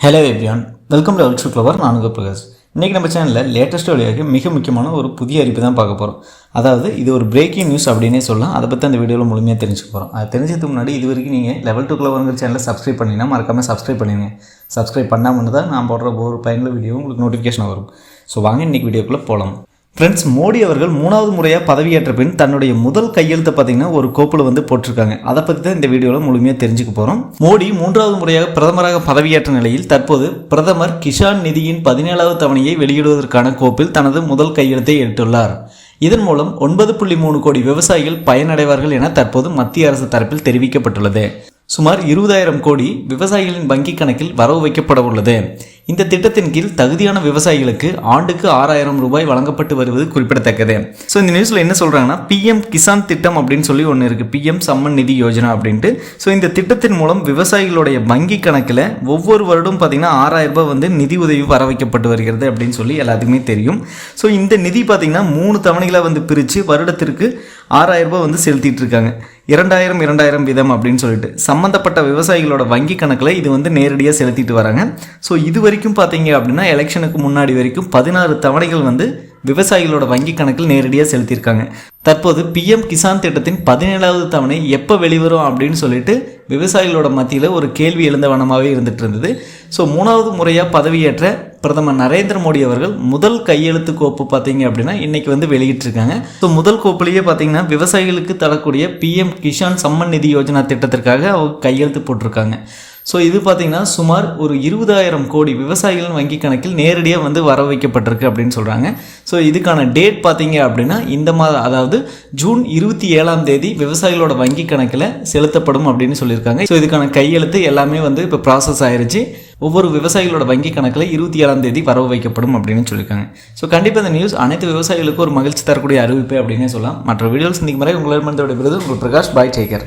Hello everyone welcome to அல்ட்ரு flower நான் பிரகாஷ். இன்றைக்கி நம்ம சேனலில் லேட்டஸ்ட் வழியாக மிக முக்கியமான ஒரு புதிய அறிவிப்பு தான் பார்க்க போகிறோம் அதாவது இது ஒரு பிரேக்கிங் நியூஸ் அப்படின்னே சொல்லலாம். அதை பற்றி அந்த வீடியோவில் முழுமையாக தெரிஞ்சுக்க போகிறோம் அது தெரிஞ்சதுக்கு முன்னாடி இது வரைக்கும் நீங்கள் லெவல் டூ க்ளவருங்கிற சேனலில் சப்ஸ்கிரைப் பண்ணிங்கன்னா மறக்காமல் சப்ஸ்கிரைப் பண்ணிடுங்க. சப்ஸ்கிரைப் பண்ணாமல் தான் நான் போடுற ஒரு பயனுள்ள வீடியோ உங்களுக்கு நோட்டிஃபிகேஷன் வரும். ஸோ வாங்க இன்றைக்கி வீடியோக்குள்ளே போகலாம் ஃப்ரெண்ட்ஸ் மோடி அவர்கள் மூணாவது முறையாக பதவியேற்ற பின் தன்னுடைய முதல் கையெழுத்தை பார்த்தீங்கன்னா ஒரு கோப்பில் வந்து போட்டிருக்காங்க. அதை பற்றி தான் இந்த வீடியோவில் முழுமையாக தெரிஞ்சுக்க போகிறோம் மோடி மூன்றாவது முறையாக பிரதமராக பதவியேற்ற நிலையில் தற்போது பிரதமர் கிஷான் நிதியின் பதினேழாவது தவணையை வெளியிடுவதற்கான கோப்பில் தனது முதல் கையெழுத்தை எடுத்துள்ளார். இதன் மூலம் ஒன்பது புள்ளி மூணு கோடி விவசாயிகள் பயனடைவார்கள் என தற்போது மத்திய அரசு தரப்பில் தெரிவிக்கப்பட்டுள்ளது. சுமார் இருபதாயிரம் கோடி விவசாயிகளின் வங்கி கணக்கில் வரவு வைக்கப்பட உள்ளது இந்த திட்டத்தின் கீழ் தகுதியான விவசாயிகளுக்கு ஆண்டுக்கு ஆறாயிரம் ரூபாய் வழங்கப்பட்டு வருவது குறிப்பிடத்தக்கது. ஸோ இந்த நியூஸில் என்ன சொல்கிறாங்கன்னா பிஎம் கிசான் திட்டம் அப்படின்னு சொல்லி ஒன்று இருக்குது பிஎம் சம்மன் நிதி யோஜனா அப்படின்ட்டு. ஸோ இந்த திட்டத்தின் மூலம் விவசாயிகளுடைய வங்கி கணக்கில் ஒவ்வொரு வருடம் பார்த்தீங்கன்னா ஆறாயிரம் ரூபாய் வந்து நிதி உதவி வர வைக்கப்பட்டு வருகிறது அப்படின்னு சொல்லி எல்லாத்துக்குமே தெரியும். ஸோ இந்த நிதி பார்த்திங்கன்னா மூணு தவணைகளை வந்து பிரித்து வருடத்திற்கு ஆறாயிரம் ரூபாய் வந்து செலுத்திட்டு இருக்காங்க. இரண்டாயிரம் இரண்டாயிரம் வீதம் அப்படின்னு சொல்லிட்டு. சம்மந்தப்பட்ட விவசாயிகளோட வங்கி கணக்கில் இது வந்து நேரடியாக செலுத்திட்டு வராங்க. ஸோ இது வரைக்கும் பார்த்தீங்க அப்படின்னா எலெக்ஷனுக்கு முன்னாடி வரைக்கும் பதினாறு தவணைகள் வந்து விவசாயிகளோட வங்கி கணக்கில் நேரடியாக செலுத்தியிருக்காங்க. தற்போது பிஎம் கிசான் திட்டத்தின் பதினேழாவது தவணை எப்போ வெளிவரும் அப்படின்னு சொல்லிட்டு விவசாயிகளோட மத்தியில் ஒரு கேள்வி எழுந்த வனமாகவே இருந்துட்டு இருந்தது. ஸோ மூணாவது முறையாக பதவியேற்ற பிரதமர் நரேந்திர மோடி அவர்கள் முதல் கையெழுத்து கோப்பு பார்த்தீங்க அப்படின்னா இன்னைக்கு வந்து வெளியிட்டிருக்காங்க. ஸோ முதல் கோப்புலேயே பார்த்தீங்கன்னா விவசாயிகளுக்கு தரக்கூடிய பிஎம் கிஷான் சம்மன் நிதி யோஜனா திட்டத்திற்காக அவங்க கையெழுத்து போட்டிருக்காங்க. ஸோ இது பார்த்தீங்கன்னா சுமார் ஒரு இருபதாயிரம் கோடி விவசாயிகளின் வங்கி கணக்கில் நேரடியாக வந்து வர வைக்கப்பட்டிருக்கு அப்படின்னு சொல்கிறாங்க ஸோ இதுக்கான டேட் பார்த்தீங்க அப்படின்னா இந்த மாதம் அதாவது ஜூன் இருபத்தி ஏழாம் தேதி விவசாயிகளோட வங்கி கணக்கில் செலுத்தப்படும் அப்படின்னு சொல்லியிருக்காங்க. ஸோ இதுக்கான கையெழுத்து எல்லாமே வந்து இப்போ ப்ராசஸ் ஆயிருச்சு. ஒவ்வொரு விவசாயிகளோட வங்கி கணக்கில் இருபத்தி ஏழாம் தேதி வரவு வைக்கப்படும் அப்படின்னு சொல்லியிருக்காங்க. ஸோ கண்டிப்பாக இந்த நியூஸ் அனைத்து விவசாயிகளுக்கும் ஒரு மகிழ்ச்சி தரக்கூடிய அறிவிப்பு அப்படின்னே சொல்லலாம். மற்ற வீடியோஸ் சந்திக்கும் முறை உங்களிடமிருந்து விடைபெறுவது உங்கள் பிரகாஷ் பாய் டேக்கர்